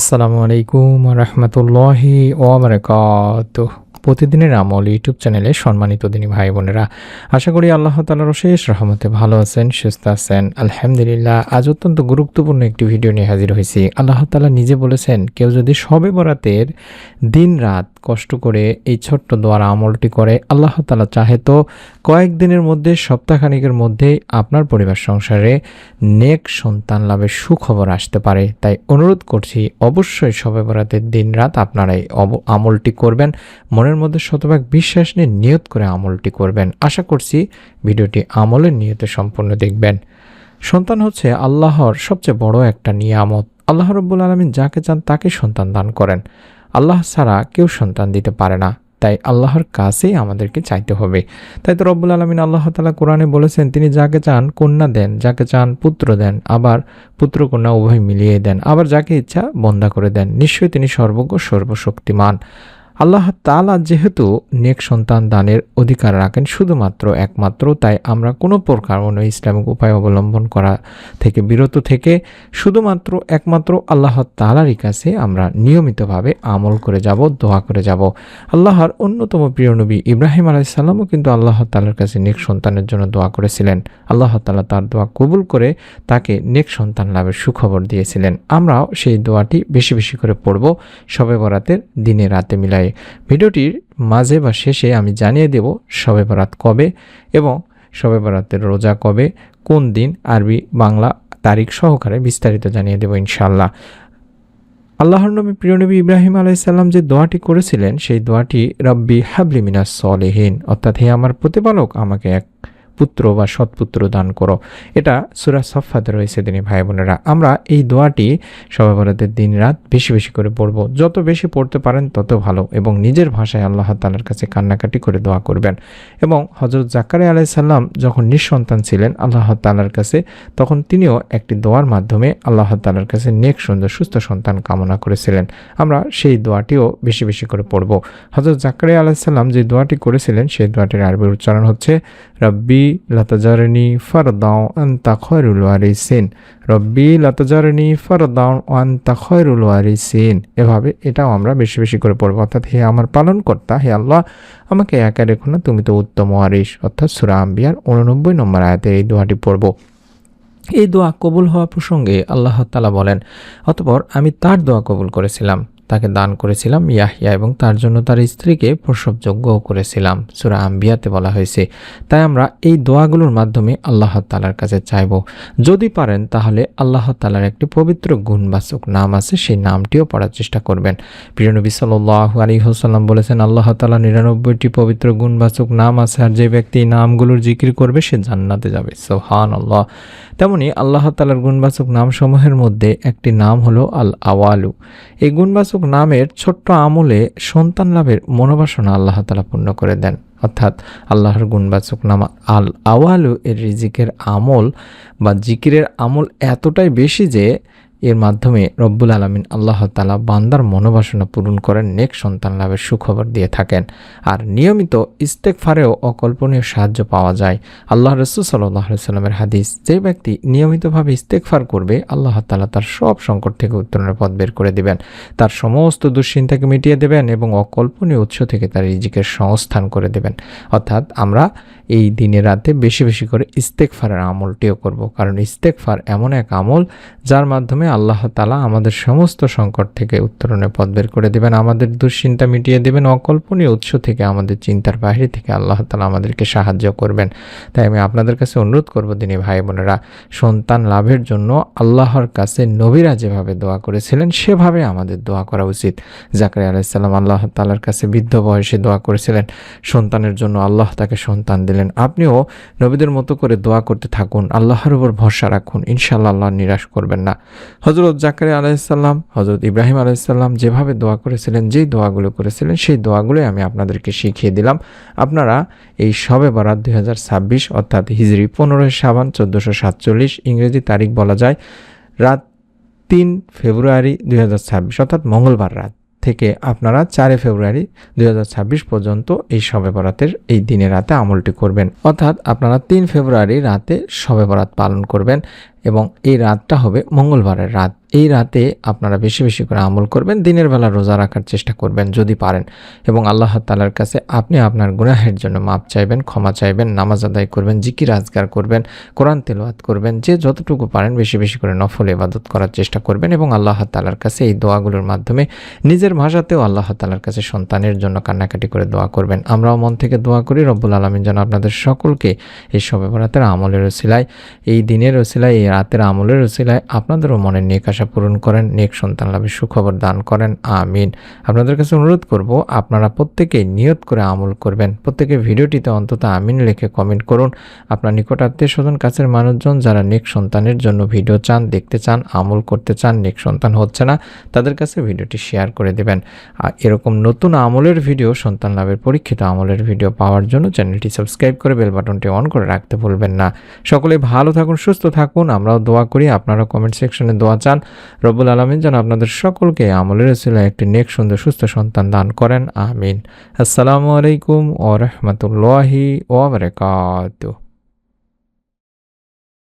আসসালামু আলাইকুম রহমতুল্লাহি ওবরাকাত প্রতিদিনের আমল ইউটিউব চ্যানেলে সম্মানিত দিনী ভাই বোনেরা, আশা করি আল্লাহ তালার শেষ রহমতে ভালো আছেন, সুস্থ আছেন। আলহামদুলিল্লাহ, আজ অত্যন্ত গুরুত্বপূর্ণ একটি ভিডিও নিয়ে হাজির হয়েছি। আল্লাহ তালা নিজে বলেছেন, কেউ যদি সবে বরাতের দিন রাত কষ্ট করে এই ছোট্ট দোয়ার আমলটি করে, আল্লাহ তালা চাহে তো কয়েকদিনের মধ্যে, সপ্তাহখানিকের মধ্যেই আপনার পরিবার সংসারে নেক সন্তান লাভের সুখবর আসতে পারে। তাই অনুরোধ করছি, অবশ্যই সবে বরাতের দিন রাত আপনারা এই আমলটি করবেন। মনের মধ্যে শতভাগ বিশ্বাস নিয়ে নিয়ত করে আমলটি করবেন। আশা করছি ভিডিওটি আমলের নিয়তে সম্পূর্ণ দেখবেন। সন্তান হচ্ছে আল্লাহর সবচেয়ে বড় একটা নিয়ামত। আল্লাহ রব্বুল আলমিন যাকে চান তাকে সন্তান দান করেন। আল্লাহ ছাড়া কেউ সন্তান দিতে পারে না। তাই আল্লাহর কাছেই আমাদেরকে চাইতে হবে। তাই তো রব্বুল আলমিন আল্লাহ তালা কোরআনে বলেছেন, তিনি যাকে চান কন্যা দেন, যাকে চান পুত্র দেন, আবার পুত্র কন্যা উভয় মিলিয়ে দেন, আবার যাকে ইচ্ছা বন্ধা করে দেন। নিশ্চয়ই তিনি সর্বজ্ঞ, সর্বশক্তিমান। আল্লাহ তালা যেহেতু নেক সন্তান দানের অধিকার রাখেন, শুধুমাত্র একমাত্র, তাই আমরা কোনো প্রকার কোনো ইসলামিক উপায় অবলম্বন করা থেকে বিরত থেকে শুধুমাত্র একমাত্র আল্লাহ তালারই কাছে আমরা নিয়মিতভাবে আমল করে যাব, দোয়া করে যাব। আল্লাহর অন্যতম প্রিয় নবী ইব্রাহিম আলাইসাল্লামও কিন্তু আল্লাহ তালার কাছে নেক সন্তানের জন্য দোয়া করেছিলেন। আল্লাহ তালা তার দোয়া কবুল করে তাকে নেক সন্তান লাভের সুখবর দিয়েছিলেন। আমরাও সেই দোয়াটি বেশি বেশি করে পড়ব, সবে বরাতের দিনে রাতে মিলাই ভিডিওটির মাঝে বা শেষে আমি জানিয়ে দেব শবে বরাত কবে এবং শবে বরাতের রোজা কবে, কোন দিন, আরবি, বাংলা তারিখ সহকারে বিস্তারিত জানিয়ে দেব ইনশাল্লাহ আল্লাহর নবী, প্রিয় নবী ইব্রাহিম আলাইসাল্লাম যে দোয়াটি করেছিলেন, সেই দোয়াটি রব্বি হাবলি মিনাস সলেহীন, অর্থাৎ হে আমার প্রতিপালক, আমাকে এক পুত্র বা সৎপুত্র দান করো। এটা সুরা সফাতে রয়েছে তিনি ভাই বোনেরা আমরা এই দোয়াটি সবাই বরাতের দিন রাত বেশি বেশি করে পড়ব। যত বেশি পড়তে পারেন তত ভালো এবং নিজের ভাষায় আল্লাহ তালার কাছে কান্নাকাটি করে দোয়া করবেন। এবং হজরত জাকারে আলাইসাল্লাম যখন নিঃসন্তান ছিলেন আল্লাহ তালার কাছে, তখন তিনিও একটি দোয়ার মাধ্যমে আল্লাহ তালার কাছে নেক, সুন্দর, সুস্থ সন্তান কামনা করেছিলেন। আমরা সেই দোয়াটিও বেশি বেশি করে পড়ব। হজরত জাকারে আলাইসাল্লাম যে দোয়াটি করেছিলেন, সেই দোয়াটির আরবির উচ্চারণ হচ্ছে, রব্বি লাতাজারনি ফারদাও আন্তা খয়রুল ওয়ারিসিন রব্বি লাতাজারনি ফারদাও আন্তা খয়রুল ওয়ারিসিন এভাবে এটাও আমরা বেশি বেশি করে পড়ব। অর্থাৎ হে আমার পালন কর্তা হে আল্লাহ, আমাকে একা রেখো না, তুমি তো উত্তম ওয়ারিস অর্থাৎ সুরা আম্বিয়ার উননব্বই নম্বর আয়াতে এই দোয়াটি পড়ব। এই দোয়া কবুল হওয়া প্রসঙ্গে আল্লাহ তালা বলেন, অতপর আমি তার দোয়া কবুল করেছিলাম। তাকে দান করেছিলাম ইয়াহিয়া এবং তার জন্য তার স্ত্রীকে প্রসবযোগ্যও করেছিলাম। সুরা আম্বিয়াতে বলা হয়েছে। তাই আমরা এই দোয়াগুলোর মাধ্যমে আল্লাহ তালার কাছে চাইব। যদি পারেন, তাহলে আল্লাহ তালার একটি পবিত্র গুণবাচক নাম আছে, সেই নামটিও পড়ার চেষ্টা করবেন। প্রিয় নবী সাল্লাহ আলী হোসাল্লাম বলেছেন, আল্লাহ তালা নিরানব্বইটি পবিত্র গুণবাচক নাম আছে, আর যে ব্যক্তি এই নামগুলোর জিকির করবে, সে জান্নাতে যাবে। সোহান আল্লাহ তেমনি আল্লাহ তালার গুণবাচক নামসমূহের মধ্যে একটি নাম হলো আল আওয়ালু এই গুণবাচক নামের ছোট্ট আমলে সন্তান লাভের মনোবাসনা আল্লাহ তালা পূর্ণ করে দেন। অর্থাৎ আল্লাহর গুণবাচক নাম আল আওয়ালু এর রিজিকের আমল বা জিকিরের আমল এতটাই বেশি যে এর মাধ্যমে রব্বুল আলমিন আল্লাহ তালা বান্দার মনোবাসনা পূরণ করেন, নেক সন্তান লাভের সুখবর দিয়ে থাকেন। আর নিয়মিত ইস্তেকফারেও অকল্পনীয় সাহায্য পাওয়া যায়। আল্লাহ রসুল সাল্লাহ সাল্লামের হাদিস, যে ব্যক্তি নিয়মিতভাবে ইস্তেকফার করবে, আল্লাহ তালা তার সব সংকট থেকে উত্তরণের পথ বের করে দিবেন। তার সমস্ত দুশ্চিন্তাকে মিটিয়ে দেবেন এবং অকল্পনীয় উৎস থেকে তার রিজিকের সংস্থান করে দেবেন। অর্থাৎ আমরা এই দিনে রাতে বেশি বেশি করে ইস্তেকফারের আমলটিও করব। কারণ ইস্তেকফার এমন এক আমল, যার মাধ্যমে আল্লাহ তালা আমাদের সমস্ত সংকট থেকে উত্তরণের পথ বের করে দেবেন, আমাদের দুশ্চিন্তা মিটিয়ে দেবেন, অকল্পনীয় উৎস থেকে আমাদের চিন্তার বাইরে থেকে আল্লাহ তালা আমাদেরকে সাহায্য করবেন। তাই আমি আপনাদের কাছে অনুরোধ করব, দিনী ভাই বোনেরা, সন্তান লাভের জন্য আল্লাহর কাছে নবীরা যেভাবে দোয়া করেছিলেন, সেভাবে আমাদের দোয়া করা উচিত। জাকারি আলাইসাল্লাম আল্লাহ তালার কাছে বৃদ্ধ বয়সে দোয়া করেছিলেন, সন্তানের জন্য আল্লাহ তাকে সন্তান দিলেন। আপনিও নবীদের মতো করে দোয়া করতে থাকুন, আল্লাহর উপর ভরসা রাখুন, ইনশাআল্লাহ আল্লাহ নিরাশ করবেন না। হজরত জাকারি আলাইসাল্লাম হজরত ইব্রাহিম আলাইসাল্লাম যেভাবে দোয়া করেছিলেন, যেই দোয়াগুলো করেছিলেন, সেই দোয়াগুলোই আমি আপনাদেরকে শিখিয়ে দিলাম। আপনারা এই সবে বরাত দুই হাজার ছাব্বিশ, অর্থাৎ হিজরি পনেরোই সাবান চোদ্দোশো সাতচল্লিশ, ইংরেজি তারিখ বলা যায়, রাত তিন ফেব্রুয়ারি দুই হাজার ছাব্বিশ, অর্থাৎ মঙ্গলবার রাত থেকে আপনারা চারে ফেব্রুয়ারি দুই হাজার ছাব্বিশ পর্যন্ত এই শবে বরাতের এই দিনে রাতে আমলটি করবেন। অর্থাৎ আপনারা তিন ফেব্রুয়ারি রাতে শবে বরাত পালন করবেন। এবং এই রাতটা হবে মঙ্গলবারের রাত। এই রাতে আপনারা বেশি বেশি করে আমল করবেন, দিনের বেলা রোজা রাখার চেষ্টা করবেন যদি পারেন এবং আল্লাহ তালার কাছে আপনি আপনার গুনাহের জন্য মাপ চাইবেন, ক্ষমা চাইবেন, নামাজ আদায় করবেন, জিকির আজগার করবেন, কোরআন তেলোয়াত করবেন, যে যতটুকু পারেন বেশি বেশি করে নফল ইবাদত করার চেষ্টা করবেন এবং আল্লাহ তালার কাছে এই দোয়াগুলোর মাধ্যমে নিজের ভাষাতেও আল্লাহ তালার কাছে সন্তানের জন্য কান্নাকাটি করে দোয়া করবেন। আমরাও মন থেকে দোয়া করি, রব্বুল আলমিন যেন আপনাদের সকলকে এই সবে বরাতের আমলের ওসিলায়, এই দিনের ওসিলায়, এই রাতের আমলের ওসিলায় আপনাদেরও মনের নেক আশা পূরণ করেন, নেক সন্তান লাভের সুখবর দান করেন, আমিন। আপনাদের কাছে অনুরোধ করব, আপনারা প্রত্যেকেই নিয়ত করে আমল করবেন। প্রত্যেকে ভিডিওটিতে অন্তত আমিন লিখে কমেন্ট করুন। আপনার নিকট আত্মীয় স্বজন, কাছের মানুষজন যারা নেক সন্তানের জন্য ভিডিও চান, দেখতে চান, আমল করতে চান, নেক সন্তান হচ্ছে না, তাদের কাছে ভিডিওটি শেয়ার করে দেবেন। আর এরকম নতুন আমলের ভিডিও, সন্তান লাভের পরীক্ষিত আমলের ভিডিও পাওয়ার জন্য চ্যানেলটি সাবস্ক্রাইব করে বেল বাটনটি অন করে রাখতে ভুলবেন না। সকলে ভালো থাকুন, সুস্থ থাকুন। আমরাও দোয়া করি, আপনারা কমেন্ট সেকশনে দোয়া চান। রব্বুল আলমিন যেন আপনাদের সকলকে আমলের ছিল একটি নেক, সুন্দর, সুস্থ সন্তান দান করেন, আমিন। আসসালামু আলাইকুম ও রহমতুল্লাহি ওবরাকাতুহ